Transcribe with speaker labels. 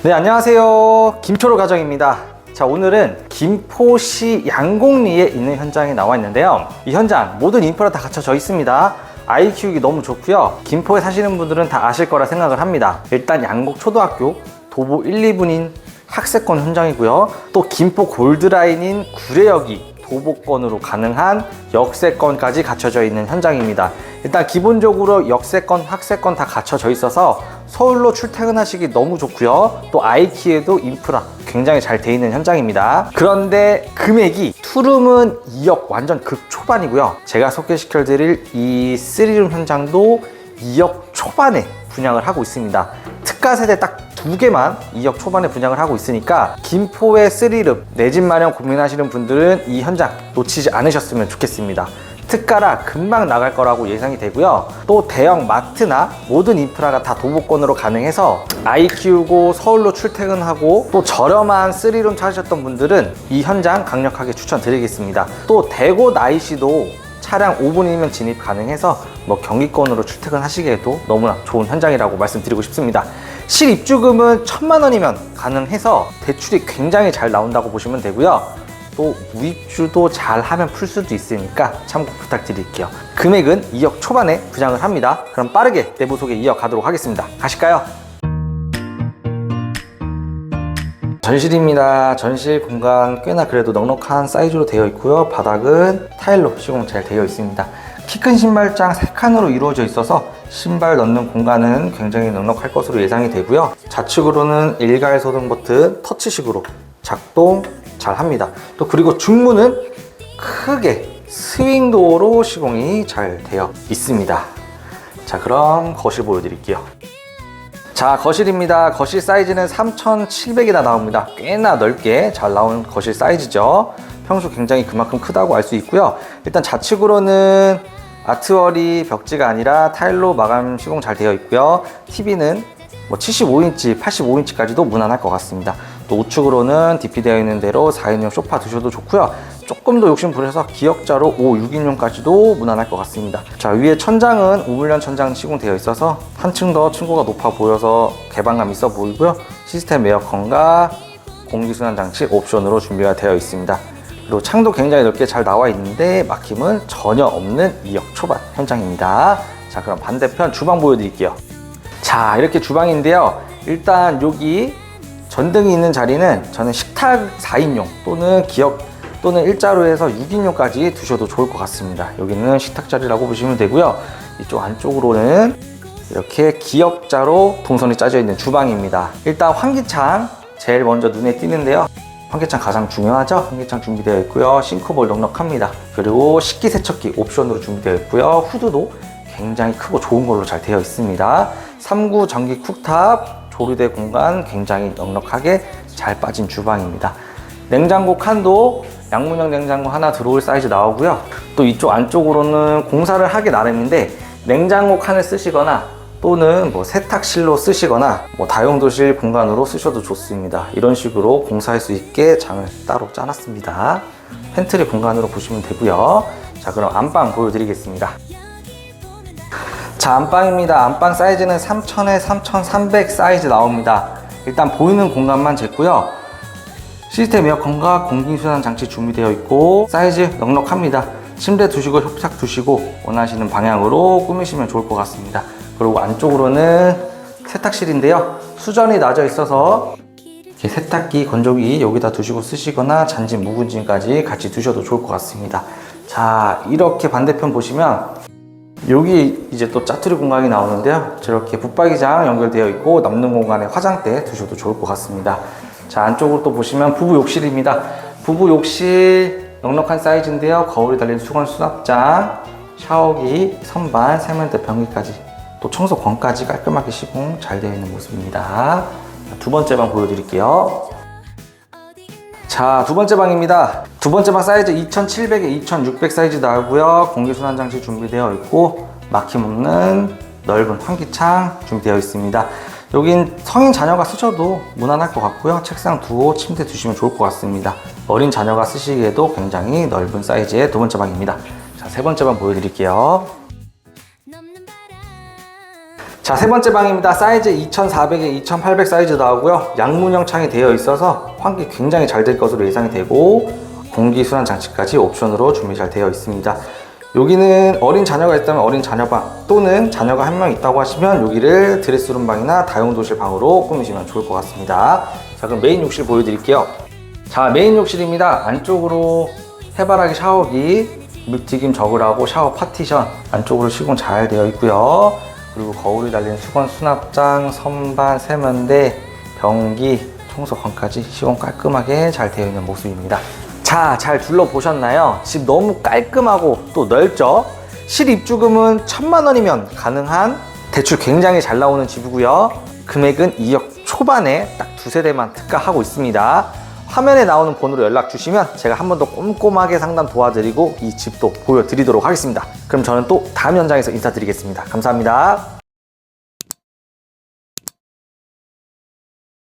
Speaker 1: 네, 안녕하세요. 김초로 가정입니다. 자, 오늘은 김포시 양곡리에 있는 현장에 나와 있는데요. 이 현장 모든 인프라 다 갖춰져 있습니다. 아이 키우기 너무 좋고요. 김포에 사시는 분들은 다 아실 거라 생각을 합니다. 일단 양곡 초등학교 도보 1, 2분인 학세권 현장이고요. 또 김포 골드라인인 구례역이 도보권으로 가능한 역세권까지 갖춰져 있는 현장입니다. 일단 기본적으로 역세권, 학세권 다 갖춰져 있어서 서울로 출퇴근하시기 너무 좋고요. 또 아이키에도 인프라 굉장히 잘 돼 있는 현장입니다. 그런데 금액이 투룸은 2억 완전 극초반이고요. 제가 소개시켜 드릴 이 3룸 현장도 2억 초반에 분양을 하고 있습니다. 특가 세대 딱 두 개만 2억 초반에 분양을 하고 있으니까 김포의 3룸 내 집 마련 고민하시는 분들은 이 현장 놓치지 않으셨으면 좋겠습니다. 특가라 금방 나갈 거라고 예상이 되고요. 또 대형 마트나 모든 인프라가 다 도보권으로 가능해서 아이 키우고 서울로 출퇴근하고 또 저렴한 3룸 찾으셨던 분들은 이 현장 강력하게 추천드리겠습니다. 또 대구 나이시도 차량 5분이면 진입 가능해서 뭐 경기권으로 출퇴근하시기에도 너무나 좋은 현장이라고 말씀드리고 싶습니다. 실입주금은 천만 원이면 가능해서 대출이 굉장히 잘 나온다고 보시면 되고요. 또 무입주도 잘 하면 풀 수도 있으니까 참고 부탁드릴게요. 금액은 2억 초반에 분양을 합니다. 그럼 빠르게 내부 소개 이어가도록 하겠습니다. 가실까요? 전실입니다. 전실 공간 꽤나 그래도 넉넉한 사이즈로 되어 있고요. 바닥은 타일로 시공 잘 되어 있습니다. 키 큰 신발장 3칸으로 이루어져 있어서 신발 넣는 공간은 굉장히 넉넉할 것으로 예상이 되고요. 좌측으로는 일괄 소등 버튼 터치식으로 작동 잘 합니다. 또 그리고 중문은 크게 스윙도어로 시공이 잘 되어 있습니다. 자, 그럼 거실 보여드릴게요. 자 거실입니다 거실 사이즈는 3700이나 나옵니다 꽤나 넓게 잘 나온 거실 사이즈죠 평소 굉장히 그만큼 크다고 알 수 있고요 일단 좌측으로는 아트월이 벽지가 아니라 타일로 마감 시공 잘 되어 있고요 TV는 뭐 75인치, 85인치까지도 무난할 것 같습니다 또 우측으로는 DP 되어 있는 대로 4인용 소파 두셔도 좋고요 조금 더 욕심 부려서 기역자로 5, 6인용까지도 무난할 것 같습니다. 자, 위에 천장은 우물련 천장 시공되어 있어서 한층 더 층고가 높아 보여서 개방감 있어 보이고요. 시스템 에어컨과 공기순환 장치 옵션으로 준비가 되어 있습니다. 그리고 창도 굉장히 넓게 잘 나와 있는데 막힘은 전혀 없는 2억 초반 현장입니다. 자, 그럼 반대편 주방 보여드릴게요. 자, 이렇게 주방인데요. 일단 여기 전등이 있는 자리는 저는 식탁 4인용 또는 기역 또는 일자로 해서 6인용까지 두셔도 좋을 것 같습니다. 여기는 식탁 자리라고 보시면 되고요. 이쪽 안쪽으로는 이렇게 기역자로 동선이 짜져 있는 주방입니다. 일단 환기창 제일 먼저 눈에 띄는데요. 환기창 가장 중요하죠? 환기창 준비되어 있고요. 싱크볼 넉넉합니다. 그리고 식기세척기 옵션으로 준비되어 있고요. 후드도 굉장히 크고 좋은 걸로 잘 되어 있습니다. 3구 전기 쿡탑 조리대 공간 굉장히 넉넉하게 잘 빠진 주방입니다. 냉장고 칸도 양문형 냉장고 하나 들어올 사이즈 나오고요. 또 이쪽 안쪽으로는 공사를 하기 나름인데 냉장고 칸을 쓰시거나 또는 뭐 세탁실로 쓰시거나 뭐 다용도실 공간으로 쓰셔도 좋습니다. 이런 식으로 공사할 수 있게 장을 따로 짜놨습니다. 팬트리 공간으로 보시면 되고요. 자, 그럼 안방 보여드리겠습니다. 자, 안방입니다. 안방 사이즈는 3000에 3300 사이즈 나옵니다. 일단 보이는 공간만 쟀고요. 시스템 에어컨과 공기순환 장치 준비되어 있고 사이즈 넉넉합니다. 침대 두시고 협탁 두시고 원하시는 방향으로 꾸미시면 좋을 것 같습니다. 그리고 안쪽으로는 세탁실인데요. 수전이 나져 있어서 세탁기, 건조기 여기다 두시고 쓰시거나 잔지, 묵은지까지 같이 두셔도 좋을 것 같습니다. 자, 이렇게 반대편 보시면 여기 이제 또 짜투리 공간이 나오는데요. 저렇게 붙박이장 연결되어 있고 남는 공간에 화장대 두셔도 좋을 것 같습니다. 자, 안쪽으로 또 보시면 부부 욕실입니다. 부부 욕실 넉넉한 사이즈인데요. 거울이 달린 수건 수납장, 샤워기, 선반, 세면대 변기까지 또 청소권까지 깔끔하게 시공 잘 되어 있는 모습입니다. 두 번째 방 보여드릴게요. 자, 두 번째 방입니다. 두 번째 방 사이즈 2700에 2600 사이즈 나오고요. 공기순환 장치 준비되어 있고 막힘없는 넓은 환기창 준비되어 있습니다. 여긴 성인 자녀가 쓰셔도 무난할 것 같고요. 책상 두고 침대 두시면 좋을 것 같습니다. 어린 자녀가 쓰시기에도 굉장히 넓은 사이즈의 두 번째 방입니다. 자, 세 번째 방 보여드릴게요. 자, 세 번째 방입니다. 사이즈 2400에 2800 사이즈 나오고요. 양문형 창이 되어 있어서 환기 굉장히 잘 될 것으로 예상이 되고 공기 순환 장치까지 옵션으로 준비 잘 되어 있습니다. 여기는 어린 자녀가 있다면 어린 자녀방 또는 자녀가 한 명 있다고 하시면 여기를 드레스룸 방이나 다용도실 방으로 꾸미시면 좋을 것 같습니다. 자, 그럼 메인 욕실 보여드릴게요. 자, 메인 욕실입니다. 안쪽으로 해바라기 샤워기, 물튀김 저글하고 샤워 파티션 안쪽으로 시공 잘 되어 있고요. 그리고 거울이 달린 수건 수납장, 선반, 세면대, 변기, 청소건까지 시공 깔끔하게 잘 되어 있는 모습입니다. 자, 잘 둘러보셨나요? 집 너무 깔끔하고 또 넓죠? 실입주금은 천만 원이면 가능한 대출 굉장히 잘 나오는 집이고요. 금액은 2억 초반에 딱 두세 대만 특가하고 있습니다. 화면에 나오는 번호로 연락 주시면 제가 한 번 더 꼼꼼하게 상담 도와드리고 이 집도 보여드리도록 하겠습니다. 그럼 저는 또 다음 현장에서 인사드리겠습니다. 감사합니다.